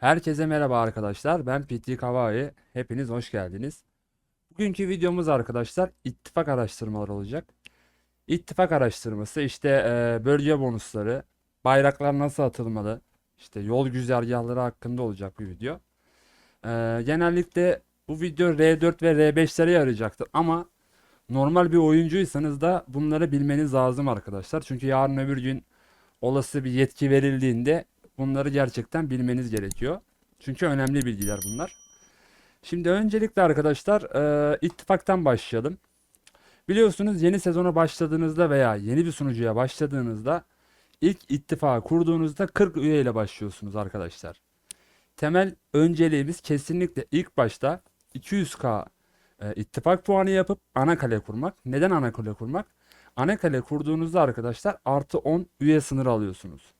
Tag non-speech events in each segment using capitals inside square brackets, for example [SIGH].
Herkese merhaba arkadaşlar. Ben PT Kavai. Hepiniz hoş geldiniz. Bugünkü videomuz arkadaşlar ittifak araştırmaları olacak. İttifak araştırması işte e, bölge bonusları, bayraklar nasıl atılmalı, işte yol güzergahları hakkında olacak bir video. E, genellikle bu video R4 ve R5'lere yarayacaktır ama normal bir oyuncuysanız da bunları bilmeniz lazım arkadaşlar. Çünkü yarın öbür gün olası bir yetki verildiğinde bunları gerçekten bilmeniz gerekiyor. Çünkü önemli bilgiler bunlar. Şimdi öncelikle arkadaşlar e, ittifaktan başlayalım. Biliyorsunuz yeni sezona başladığınızda veya yeni bir sunucuya başladığınızda ilk ittifakı kurduğunuzda 40 üye ile başlıyorsunuz arkadaşlar. Temel önceliğimiz kesinlikle ilk başta 200k e, ittifak puanı yapıp ana kale kurmak. Neden ana kale kurmak? Ana kale kurduğunuzda arkadaşlar artı 10 üye sınırı alıyorsunuz.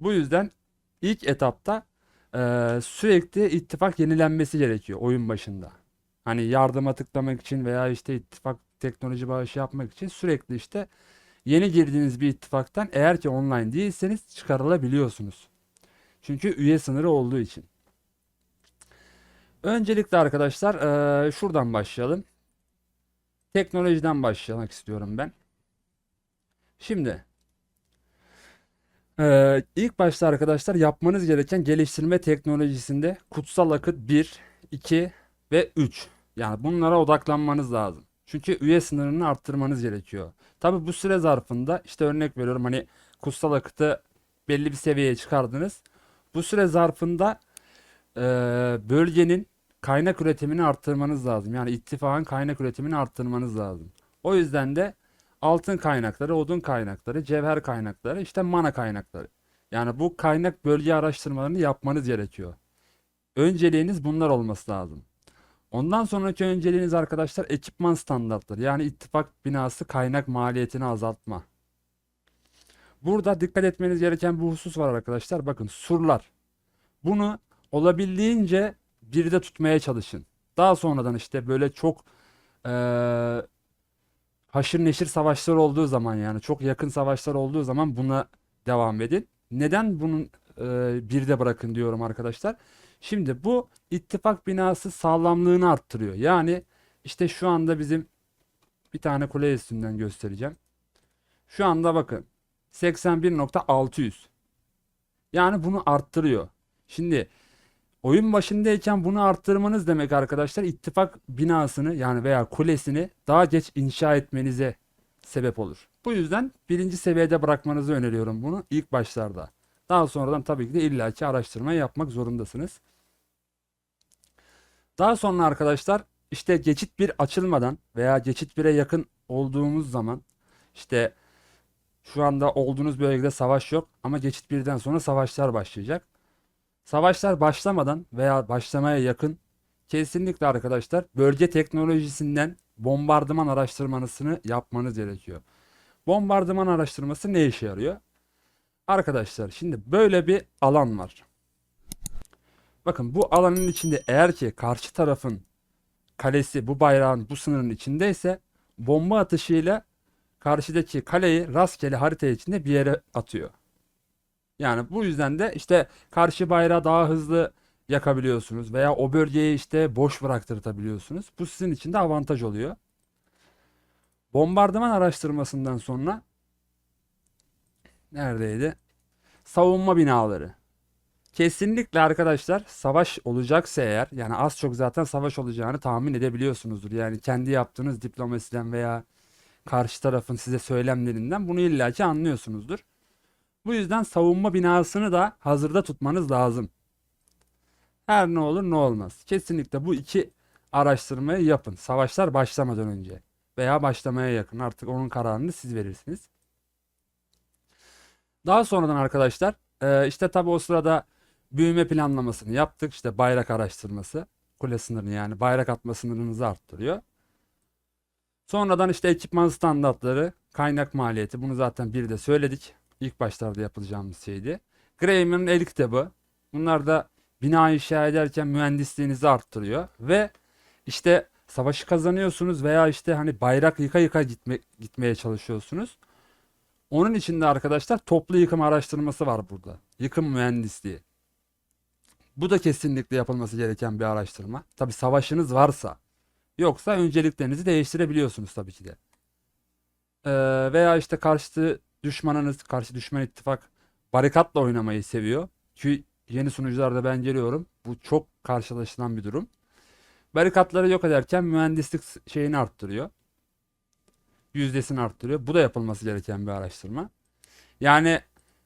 Bu yüzden ilk etapta eee, sürekli ittifak yenilenmesi gerekiyor oyun başında. Hani yardıma tıklamak için veya işte ittifak teknoloji bağışı yapmak için sürekli işte yeni girdiğiniz bir ittifaktan eğer ki online değilseniz çıkarılabiliyorsunuz. Çünkü üye sınırı olduğu için. Öncelikle arkadaşlar eee, şuradan başlayalım. Teknolojiden başlamak istiyorum ben. Şimdi Ee, ilk başta arkadaşlar yapmanız gereken geliştirme teknolojisinde kutsal akıt 1, 2 ve 3. Yani bunlara odaklanmanız lazım. Çünkü üye sınırını arttırmanız gerekiyor. Tabi bu süre zarfında işte örnek veriyorum hani kutsal akıtı belli bir seviyeye çıkardınız. Bu süre zarfında e, bölgenin kaynak üretimini arttırmanız lazım. Yani ittifakın kaynak üretimini arttırmanız lazım. O yüzden de altın kaynakları, odun kaynakları, cevher kaynakları, işte mana kaynakları. Yani bu kaynak bölge araştırmalarını yapmanız gerekiyor. Önceliğiniz bunlar olması lazım. Ondan sonraki önceliğiniz arkadaşlar ekipman standartları. Yani ittifak binası kaynak maliyetini azaltma. Burada dikkat etmeniz gereken bir husus var arkadaşlar. Bakın surlar. Bunu olabildiğince birde tutmaya çalışın. Daha sonradan işte böyle çok eee haşır neşir savaşlar olduğu zaman yani çok yakın savaşlar olduğu zaman buna devam edin. Neden bunun e, bir de bırakın diyorum arkadaşlar. Şimdi bu ittifak binası sağlamlığını arttırıyor. Yani işte şu anda bizim bir tane kule üstünden göstereceğim. Şu anda bakın 81.600. Yani bunu arttırıyor. Şimdi Oyun başındayken bunu arttırmanız demek arkadaşlar ittifak binasını yani veya kulesini daha geç inşa etmenize sebep olur. Bu yüzden birinci seviyede bırakmanızı öneriyorum bunu ilk başlarda. Daha sonradan tabii ki de illaki araştırma yapmak zorundasınız. Daha sonra arkadaşlar işte geçit bir açılmadan veya geçit 1'e yakın olduğumuz zaman işte şu anda olduğunuz bölgede savaş yok ama geçit birden sonra savaşlar başlayacak. Savaşlar başlamadan veya başlamaya yakın kesinlikle arkadaşlar bölge teknolojisinden bombardıman araştırmasını yapmanız gerekiyor. Bombardıman araştırması ne işe yarıyor? Arkadaşlar şimdi böyle bir alan var. Bakın bu alanın içinde eğer ki karşı tarafın kalesi bu bayrağın bu sınırın içindeyse bomba atışıyla karşıdaki kaleyi rastgele harita içinde bir yere atıyor. Yani bu yüzden de işte karşı bayrağı daha hızlı yakabiliyorsunuz veya o bölgeyi işte boş bıraktırtabiliyorsunuz. Bu sizin için de avantaj oluyor. Bombardıman araştırmasından sonra neredeydi? Savunma binaları. Kesinlikle arkadaşlar savaş olacaksa eğer yani az çok zaten savaş olacağını tahmin edebiliyorsunuzdur. Yani kendi yaptığınız diplomasiden veya karşı tarafın size söylemlerinden bunu illaki anlıyorsunuzdur. Bu yüzden savunma binasını da hazırda tutmanız lazım. Her ne olur ne olmaz. Kesinlikle bu iki araştırmayı yapın. Savaşlar başlamadan önce veya başlamaya yakın. Artık onun kararını siz verirsiniz. Daha sonradan arkadaşlar e, işte tabi o sırada büyüme planlamasını yaptık. İşte bayrak araştırması. Kule sınırını yani bayrak atma sınırınızı arttırıyor. Sonradan işte ekipman standartları, kaynak maliyeti. Bunu zaten bir de söyledik. İlk başlarda yapılacağımız şeydi. Graham'ın el kitabı. Bunlar da bina inşa ederken mühendisliğinizi arttırıyor. Ve işte savaşı kazanıyorsunuz veya işte hani bayrak yıka yıka gitme, gitmeye çalışıyorsunuz. Onun için de arkadaşlar toplu yıkım araştırması var burada. Yıkım mühendisliği. Bu da kesinlikle yapılması gereken bir araştırma. Tabi savaşınız varsa. Yoksa önceliklerinizi değiştirebiliyorsunuz tabii ki de. Ee, veya işte karşı düşmanınız, karşı düşman ittifak barikatla oynamayı seviyor. Ki yeni sunucularda ben geliyorum. Bu çok karşılaşılan bir durum. Barikatları yok ederken mühendislik şeyini arttırıyor. Yüzdesini arttırıyor. Bu da yapılması gereken bir araştırma. Yani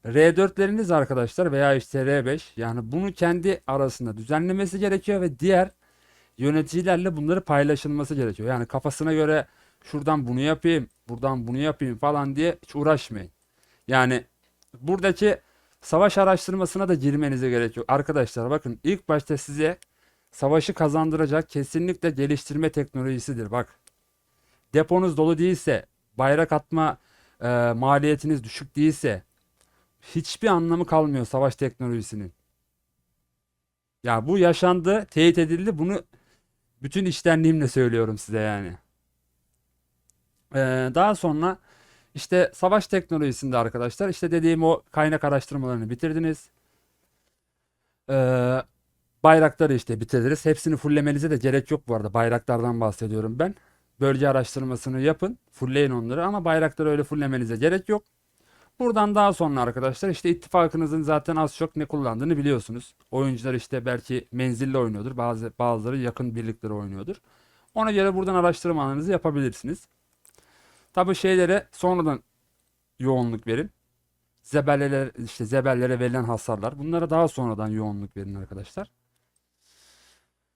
R4'leriniz arkadaşlar veya işte R5 yani bunu kendi arasında düzenlemesi gerekiyor ve diğer yöneticilerle bunları paylaşılması gerekiyor. Yani kafasına göre şuradan bunu yapayım, buradan bunu yapayım falan diye hiç uğraşmayın. Yani buradaki savaş araştırmasına da girmenize gerekiyor. Arkadaşlar bakın ilk başta size savaşı kazandıracak kesinlikle geliştirme teknolojisidir. Bak deponuz dolu değilse, bayrak atma e, maliyetiniz düşük değilse hiçbir anlamı kalmıyor savaş teknolojisinin. Ya bu yaşandı, teyit edildi. Bunu bütün içtenliğimle söylüyorum size yani. Ee, daha sonra işte savaş teknolojisinde arkadaşlar işte dediğim o kaynak araştırmalarını bitirdiniz. Ee, bayrakları işte bitirdiniz. Hepsini fullemenize de gerek yok bu arada. Bayraklardan bahsediyorum ben. Bölge araştırmasını yapın. Fullleyin onları ama bayrakları öyle fullemenize gerek yok. Buradan daha sonra arkadaşlar işte ittifakınızın zaten az çok ne kullandığını biliyorsunuz. Oyuncular işte belki menzilli oynuyordur. Bazı bazıları yakın birlikleri oynuyordur. Ona göre buradan araştırmalarınızı yapabilirsiniz. Tabi şeylere sonradan yoğunluk verin. Zebelleler işte zebellere verilen hasarlar. Bunlara daha sonradan yoğunluk verin arkadaşlar.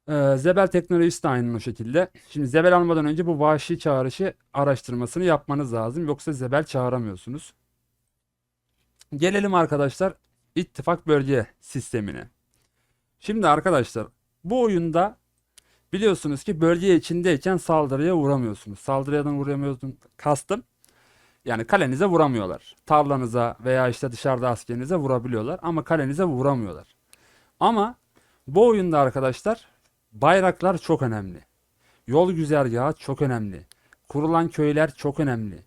Ee, Zebel teknolojisi de aynı o şekilde. Şimdi Zebel almadan önce bu vahşi çağrışı araştırmasını yapmanız lazım. Yoksa Zebel çağıramıyorsunuz. Gelelim arkadaşlar ittifak bölge sistemine. Şimdi arkadaşlar bu oyunda biliyorsunuz ki bölge içindeyken saldırıya uğramıyorsunuz. Saldırıdan uğramıyorsun kastım. Yani kalenize vuramıyorlar. Tarlanıza veya işte dışarıda askerinize vurabiliyorlar ama kalenize vuramıyorlar. Ama bu oyunda arkadaşlar bayraklar çok önemli. Yol güzergahı çok önemli. Kurulan köyler çok önemli.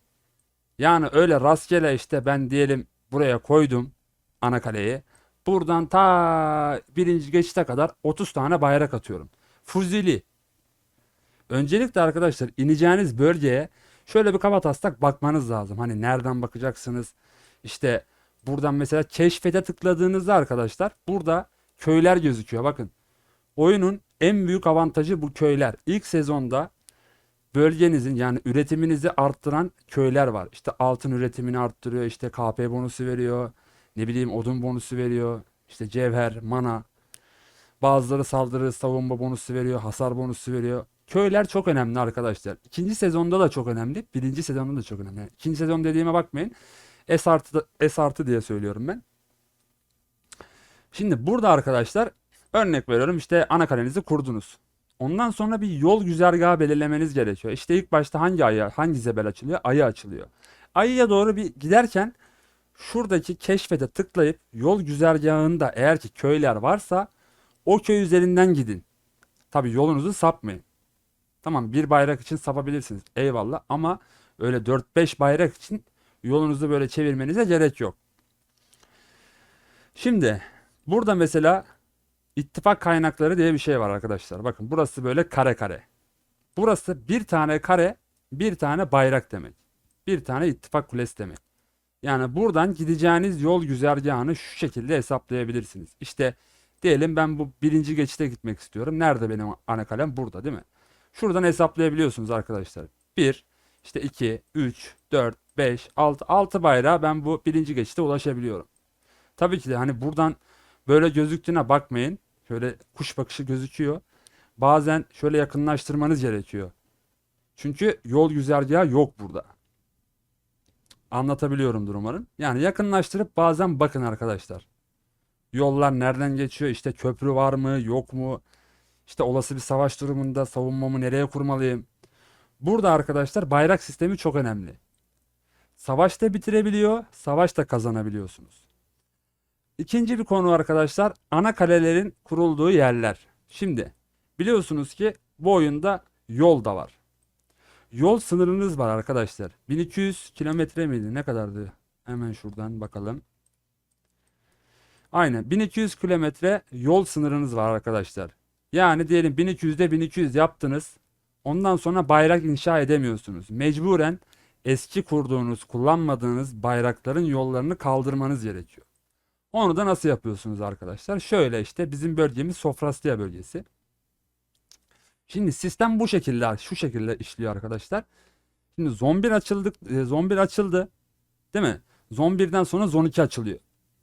Yani öyle rastgele işte ben diyelim buraya koydum ana kaleyi. Buradan ta birinci geçite kadar 30 tane bayrak atıyorum. Fuzili. Öncelikle arkadaşlar ineceğiniz bölgeye şöyle bir kafa taslak bakmanız lazım. Hani nereden bakacaksınız? İşte buradan mesela keşfete tıkladığınızda arkadaşlar burada köyler gözüküyor. Bakın oyunun en büyük avantajı bu köyler. İlk sezonda bölgenizin yani üretiminizi arttıran köyler var. İşte altın üretimini arttırıyor, işte KP bonusu veriyor, ne bileyim odun bonusu veriyor, işte cevher, mana. Bazıları saldırı, savunma bonusu veriyor, hasar bonusu veriyor. Köyler çok önemli arkadaşlar. İkinci sezonda da çok önemli, birinci sezonda da çok önemli. İkinci sezon dediğime bakmayın. S artı, S artı diye söylüyorum ben. Şimdi burada arkadaşlar örnek veriyorum işte ana kalenizi kurdunuz. Ondan sonra bir yol güzergahı belirlemeniz gerekiyor. İşte ilk başta hangi aya, hangi zebel açılıyor? Ayı açılıyor. Ayıya doğru bir giderken şuradaki keşfete tıklayıp yol güzergahında eğer ki köyler varsa o köy üzerinden gidin. Tabi yolunuzu sapmayın. Tamam bir bayrak için sapabilirsiniz. Eyvallah ama öyle 4-5 bayrak için yolunuzu böyle çevirmenize gerek yok. Şimdi burada mesela İttifak kaynakları diye bir şey var arkadaşlar. Bakın burası böyle kare kare. Burası bir tane kare, bir tane bayrak demek. Bir tane ittifak kulesi demek. Yani buradan gideceğiniz yol güzergahını şu şekilde hesaplayabilirsiniz. İşte diyelim ben bu birinci geçite gitmek istiyorum. Nerede benim ana kalem? Burada değil mi? Şuradan hesaplayabiliyorsunuz arkadaşlar. 1, işte 2, 3, 4, 5, 6, 6 bayrağı ben bu birinci geçite ulaşabiliyorum. Tabii ki de hani buradan böyle gözüktüğüne bakmayın. Şöyle kuş bakışı gözüküyor. Bazen şöyle yakınlaştırmanız gerekiyor. Çünkü yol güzergahı yok burada. Anlatabiliyorumdur umarım. Yani yakınlaştırıp bazen bakın arkadaşlar. Yollar nereden geçiyor? İşte köprü var mı? Yok mu? İşte olası bir savaş durumunda savunmamı nereye kurmalıyım? Burada arkadaşlar bayrak sistemi çok önemli. Savaşta bitirebiliyor, savaşta kazanabiliyorsunuz. İkinci bir konu arkadaşlar ana kalelerin kurulduğu yerler. Şimdi biliyorsunuz ki bu oyunda yol da var. Yol sınırınız var arkadaşlar. 1200 kilometre miydi? Ne kadardı? Hemen şuradan bakalım. Aynen 1200 kilometre yol sınırınız var arkadaşlar. Yani diyelim 1200'de 1200 yaptınız. Ondan sonra bayrak inşa edemiyorsunuz. Mecburen eski kurduğunuz, kullanmadığınız bayrakların yollarını kaldırmanız gerekiyor. Onu da nasıl yapıyorsunuz arkadaşlar? Şöyle işte bizim bölgemiz Sofrastia bölgesi. Şimdi sistem bu şekilde, şu şekilde işliyor arkadaşlar. Şimdi zon 1 açıldık, e, zon 1 açıldı. Değil mi? Zon 1'den sonra zon 2 açılıyor.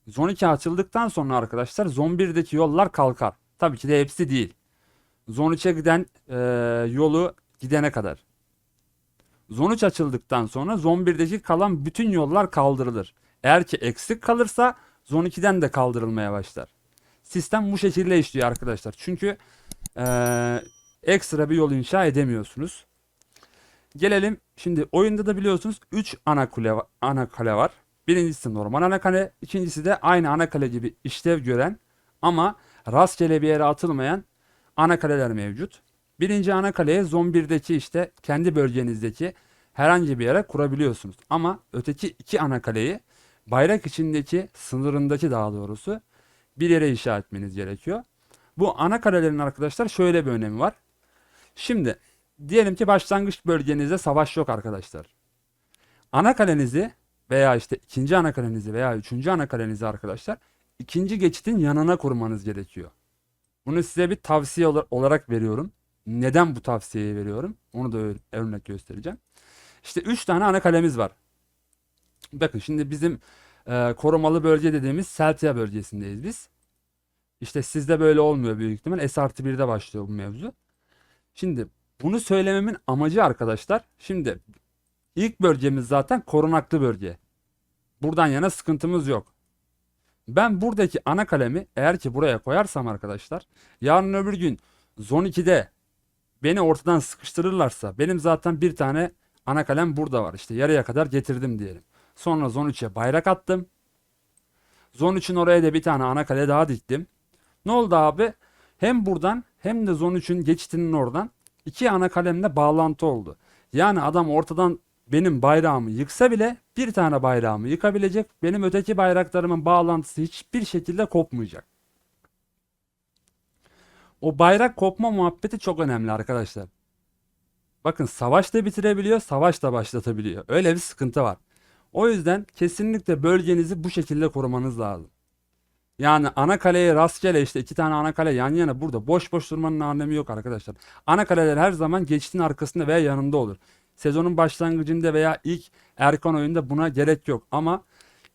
Zon 2 açıldıktan sonra arkadaşlar zon 1'deki yollar kalkar. Tabii ki de hepsi değil. Zon 3'e giden e, yolu gidene kadar. Zon 3 açıldıktan sonra zon 1'deki kalan bütün yollar kaldırılır. Eğer ki eksik kalırsa zon 2'den de kaldırılmaya başlar. Sistem bu şekilde işliyor arkadaşlar. Çünkü e, ekstra bir yol inşa edemiyorsunuz. Gelelim şimdi oyunda da biliyorsunuz 3 ana kule ana kale var. Birincisi normal ana kale, ikincisi de aynı ana kale gibi işlev gören ama rastgele bir yere atılmayan ana kaleler mevcut. Birinci ana kaleye zon 1'deki işte kendi bölgenizdeki herhangi bir yere kurabiliyorsunuz. Ama öteki iki ana kaleyi bayrak içindeki sınırındaki daha doğrusu bir yere inşa etmeniz gerekiyor. Bu ana kalelerin arkadaşlar şöyle bir önemi var. Şimdi diyelim ki başlangıç bölgenizde savaş yok arkadaşlar. Ana kalenizi veya işte ikinci ana kalenizi veya üçüncü ana kalenizi arkadaşlar ikinci geçitin yanına kurmanız gerekiyor. Bunu size bir tavsiye ola- olarak veriyorum. Neden bu tavsiyeyi veriyorum? Onu da örnek göstereceğim. İşte 3 tane ana kalemiz var. Bakın şimdi bizim e, korumalı bölge dediğimiz Celtia bölgesindeyiz biz. İşte sizde böyle olmuyor büyük ihtimal. S artı 1'de başlıyor bu mevzu. Şimdi bunu söylememin amacı arkadaşlar. Şimdi ilk bölgemiz zaten korunaklı bölge. Buradan yana sıkıntımız yok. Ben buradaki ana kalemi eğer ki buraya koyarsam arkadaşlar yarın öbür gün Zon 2'de beni ortadan sıkıştırırlarsa benim zaten bir tane ana kalem burada var. İşte yarıya kadar getirdim diyelim. Sonra Zon 3'e bayrak attım. Zon 3'ün oraya da bir tane ana kale daha diktim. Ne oldu abi? Hem buradan hem de Zon 3'ün geçitinin oradan iki ana kalemle bağlantı oldu. Yani adam ortadan benim bayrağımı yıksa bile bir tane bayrağımı yıkabilecek. Benim öteki bayraklarımın bağlantısı hiçbir şekilde kopmayacak. O bayrak kopma muhabbeti çok önemli arkadaşlar. Bakın savaş da bitirebiliyor, savaş da başlatabiliyor. Öyle bir sıkıntı var. O yüzden kesinlikle bölgenizi bu şekilde korumanız lazım. Yani ana kaleye rastgele işte iki tane ana kale yan yana burada boş boş durmanın anlamı yok arkadaşlar. Ana kaleler her zaman geçitin arkasında veya yanında olur. Sezonun başlangıcında veya ilk erken oyunda buna gerek yok ama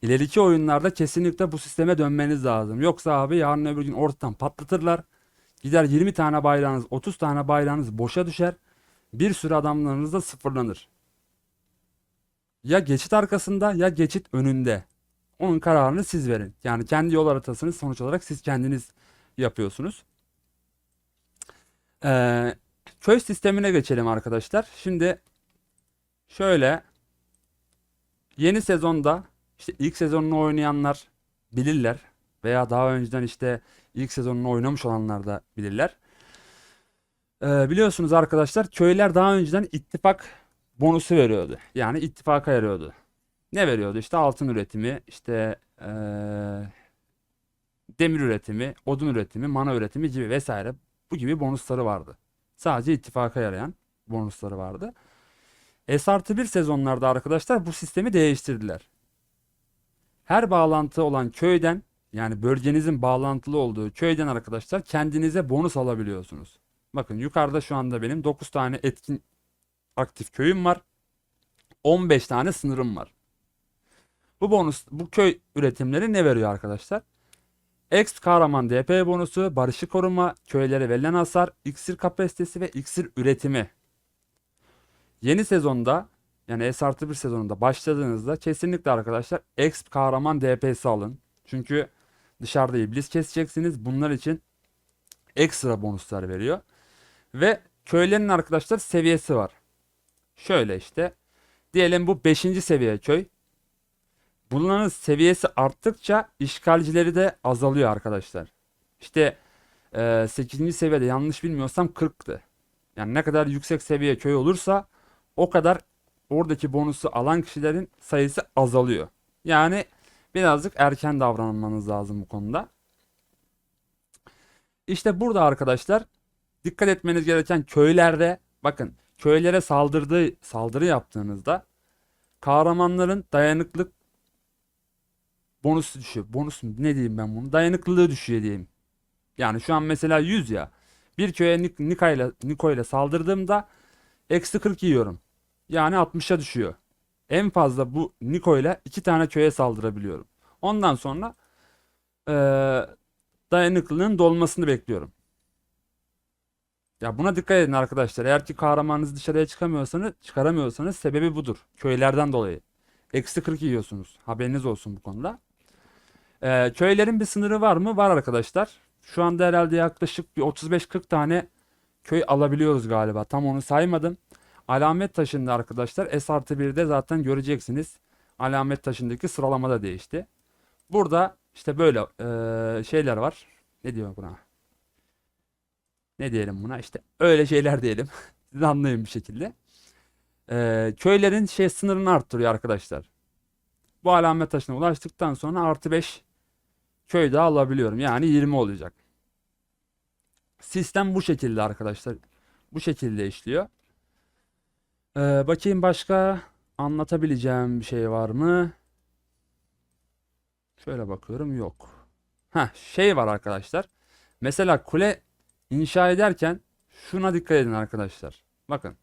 ileriki oyunlarda kesinlikle bu sisteme dönmeniz lazım. Yoksa abi yarın öbür gün ortadan patlatırlar. Gider 20 tane bayrağınız, 30 tane bayrağınız boşa düşer. Bir sürü adamlarınız da sıfırlanır. Ya geçit arkasında ya geçit önünde. Onun kararını siz verin. Yani kendi yol haritasını sonuç olarak siz kendiniz yapıyorsunuz. Ee, köy sistemine geçelim arkadaşlar. Şimdi şöyle yeni sezonda işte ilk sezonunu oynayanlar bilirler veya daha önceden işte ilk sezonunu oynamış olanlar da bilirler. Ee, biliyorsunuz arkadaşlar köyler daha önceden ittifak bonusu veriyordu. Yani ittifaka yarıyordu. Ne veriyordu? İşte altın üretimi, işte eee, demir üretimi, odun üretimi, mana üretimi gibi vesaire bu gibi bonusları vardı. Sadece ittifaka yarayan bonusları vardı. S artı 1 sezonlarda arkadaşlar bu sistemi değiştirdiler. Her bağlantı olan köyden yani bölgenizin bağlantılı olduğu köyden arkadaşlar kendinize bonus alabiliyorsunuz. Bakın yukarıda şu anda benim 9 tane etkin aktif köyüm var. 15 tane sınırım var. Bu bonus, bu köy üretimleri ne veriyor arkadaşlar? X kahraman DP bonusu, barışı koruma, köylere verilen hasar, iksir kapasitesi ve iksir üretimi. Yeni sezonda yani S artı bir sezonunda başladığınızda kesinlikle arkadaşlar X kahraman DP'si alın. Çünkü dışarıda iblis keseceksiniz. Bunlar için ekstra bonuslar veriyor. Ve köylerin arkadaşlar seviyesi var. Şöyle işte. Diyelim bu 5. seviye köy. Bunların seviyesi arttıkça işgalcileri de azalıyor arkadaşlar. İşte e, 8. seviyede yanlış bilmiyorsam 40'tı. Yani ne kadar yüksek seviye köy olursa o kadar oradaki bonusu alan kişilerin sayısı azalıyor. Yani birazcık erken davranmanız lazım bu konuda. İşte burada arkadaşlar dikkat etmeniz gereken köylerde bakın köylere saldırdığı saldırı yaptığınızda kahramanların dayanıklık bonusu düşüyor. Bonus? Ne diyeyim ben bunu? Dayanıklılığı düşüyor diyeyim. Yani şu an mesela 100 ya. Bir köye Nik- Nika ile Niko ile saldırdığımda eksi 40 yiyorum. Yani 60'a düşüyor. En fazla bu Niko ile iki tane köye saldırabiliyorum. Ondan sonra eee dayanıklılığın dolmasını bekliyorum. Ya buna dikkat edin arkadaşlar. Eğer ki kahramanınızı dışarıya çıkamıyorsanız, çıkaramıyorsanız sebebi budur. Köylerden dolayı. Eksi 40 yiyorsunuz. Haberiniz olsun bu konuda. Ee, köylerin bir sınırı var mı? Var arkadaşlar. Şu anda herhalde yaklaşık bir 35-40 tane köy alabiliyoruz galiba. Tam onu saymadım. Alamet taşında arkadaşlar S artı 1'de zaten göreceksiniz. Alamet taşındaki sıralama da değişti. Burada işte böyle eee, şeyler var. Ne diyor buna? Ne diyelim buna? İşte öyle şeyler diyelim. [LAUGHS] Siz anlayın bir şekilde. Eee, köylerin şey sınırını arttırıyor arkadaşlar. Bu alamet taşına ulaştıktan sonra artı 5 köy daha alabiliyorum. Yani 20 olacak. Sistem bu şekilde arkadaşlar. Bu şekilde işliyor. Eee, bakayım başka anlatabileceğim bir şey var mı? Şöyle bakıyorum yok. Ha şey var arkadaşlar. Mesela kule inşa ederken şuna dikkat edin arkadaşlar. Bakın.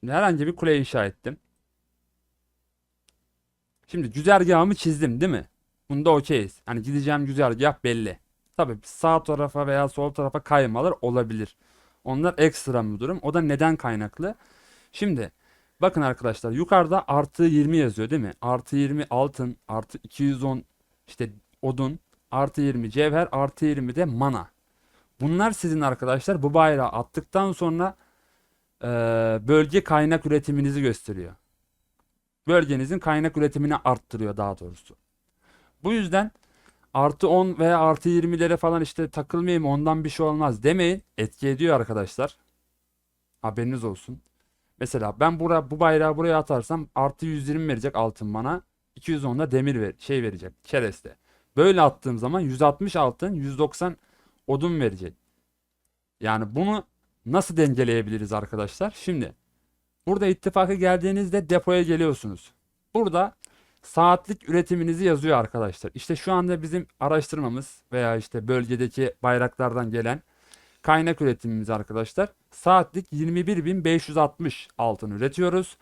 Şimdi herhangi bir kule inşa ettim. Şimdi güzergahımı çizdim değil mi? Bunda okeyiz. Hani gideceğim güzergah belli. Tabii sağ tarafa veya sol tarafa kaymalar olabilir. Onlar ekstra bir durum. O da neden kaynaklı? Şimdi bakın arkadaşlar yukarıda artı 20 yazıyor değil mi? Artı 20 altın, artı 210 işte odun, artı 20 cevher, artı 20 de mana. Bunlar sizin arkadaşlar bu bayrağı attıktan sonra e, bölge kaynak üretiminizi gösteriyor. Bölgenizin kaynak üretimini arttırıyor daha doğrusu. Bu yüzden artı 10 veya artı 20'lere falan işte takılmayayım ondan bir şey olmaz demeyin. Etki ediyor arkadaşlar. Haberiniz olsun. Mesela ben bura, bu bayrağı buraya atarsam artı 120 verecek altın bana. 210 da demir ver, şey verecek. Kereste. Böyle attığım zaman 160 altın 190 odun verecek. Yani bunu nasıl dengeleyebiliriz arkadaşlar? Şimdi burada ittifaka geldiğinizde depoya geliyorsunuz. Burada saatlik üretiminizi yazıyor arkadaşlar. İşte şu anda bizim araştırmamız veya işte bölgedeki bayraklardan gelen kaynak üretimimiz arkadaşlar. Saatlik 21.560 altın üretiyoruz.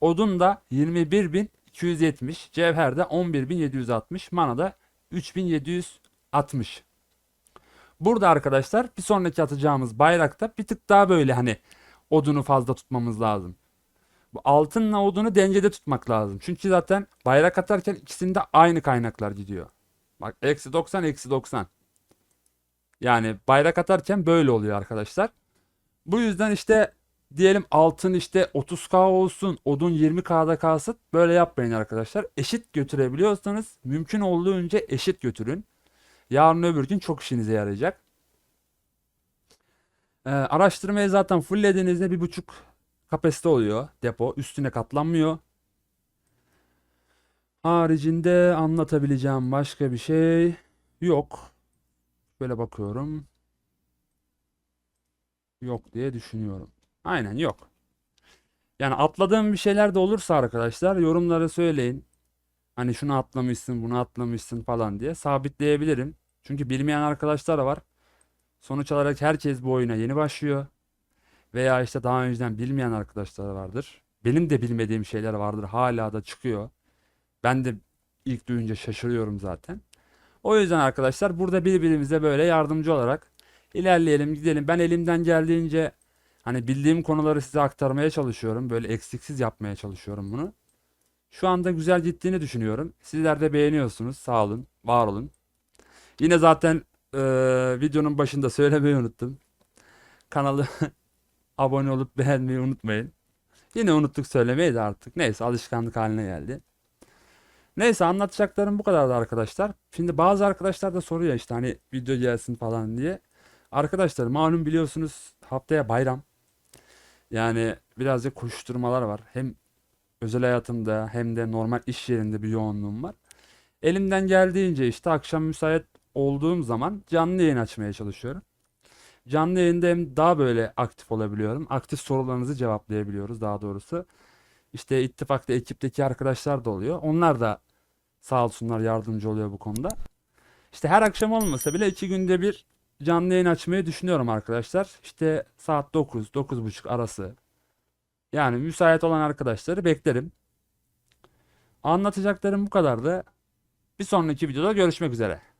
Odun da 21.270, cevher de 11.760, mana da 3.760. Burada arkadaşlar bir sonraki atacağımız bayrakta bir tık daha böyle hani odunu fazla tutmamız lazım. Bu altınla odunu dengede tutmak lazım. Çünkü zaten bayrak atarken ikisinde aynı kaynaklar gidiyor. Bak eksi 90 eksi 90. Yani bayrak atarken böyle oluyor arkadaşlar. Bu yüzden işte diyelim altın işte 30k olsun, odun 20k'da kalsın. Böyle yapmayın arkadaşlar. Eşit götürebiliyorsanız mümkün olduğunca eşit götürün. Yarın öbür gün çok işinize yarayacak. Ee, araştırmayı zaten fulllediğinizde bir buçuk kapasite oluyor depo. Üstüne katlanmıyor. Haricinde anlatabileceğim başka bir şey yok. Böyle bakıyorum. Yok diye düşünüyorum. Aynen yok. Yani atladığım bir şeyler de olursa arkadaşlar yorumlara söyleyin. Hani şunu atlamışsın, bunu atlamışsın falan diye sabitleyebilirim. Çünkü bilmeyen arkadaşlar var. Sonuç olarak herkes bu oyuna yeni başlıyor. Veya işte daha önceden bilmeyen arkadaşlar vardır. Benim de bilmediğim şeyler vardır. Hala da çıkıyor. Ben de ilk duyunca şaşırıyorum zaten. O yüzden arkadaşlar burada birbirimize böyle yardımcı olarak ilerleyelim, gidelim. Ben elimden geldiğince hani bildiğim konuları size aktarmaya çalışıyorum. Böyle eksiksiz yapmaya çalışıyorum bunu. Şu anda güzel gittiğini düşünüyorum. Sizler de beğeniyorsunuz. Sağ olun, var olun. Yine zaten eee, videonun başında söylemeyi unuttum. Kanalı [LAUGHS] abone olup beğenmeyi unutmayın. Yine unuttuk söylemeyi de artık. Neyse alışkanlık haline geldi. Neyse anlatacaklarım bu kadardı arkadaşlar. Şimdi bazı arkadaşlar da soruyor işte hani video gelsin falan diye. Arkadaşlar malum biliyorsunuz haftaya bayram. Yani birazcık koşuşturmalar var. Hem özel hayatımda hem de normal iş yerinde bir yoğunluğum var. Elimden geldiğince işte akşam müsait olduğum zaman canlı yayın açmaya çalışıyorum. Canlı yayında hem daha böyle aktif olabiliyorum. Aktif sorularınızı cevaplayabiliyoruz daha doğrusu. İşte ittifakta ekipteki arkadaşlar da oluyor. Onlar da sağ olsunlar yardımcı oluyor bu konuda. İşte her akşam olmasa bile iki günde bir canlı yayın açmayı düşünüyorum arkadaşlar. İşte saat 9, 9.30 arası. Yani müsait olan arkadaşları beklerim. Anlatacaklarım bu kadardı. Bir sonraki videoda görüşmek üzere.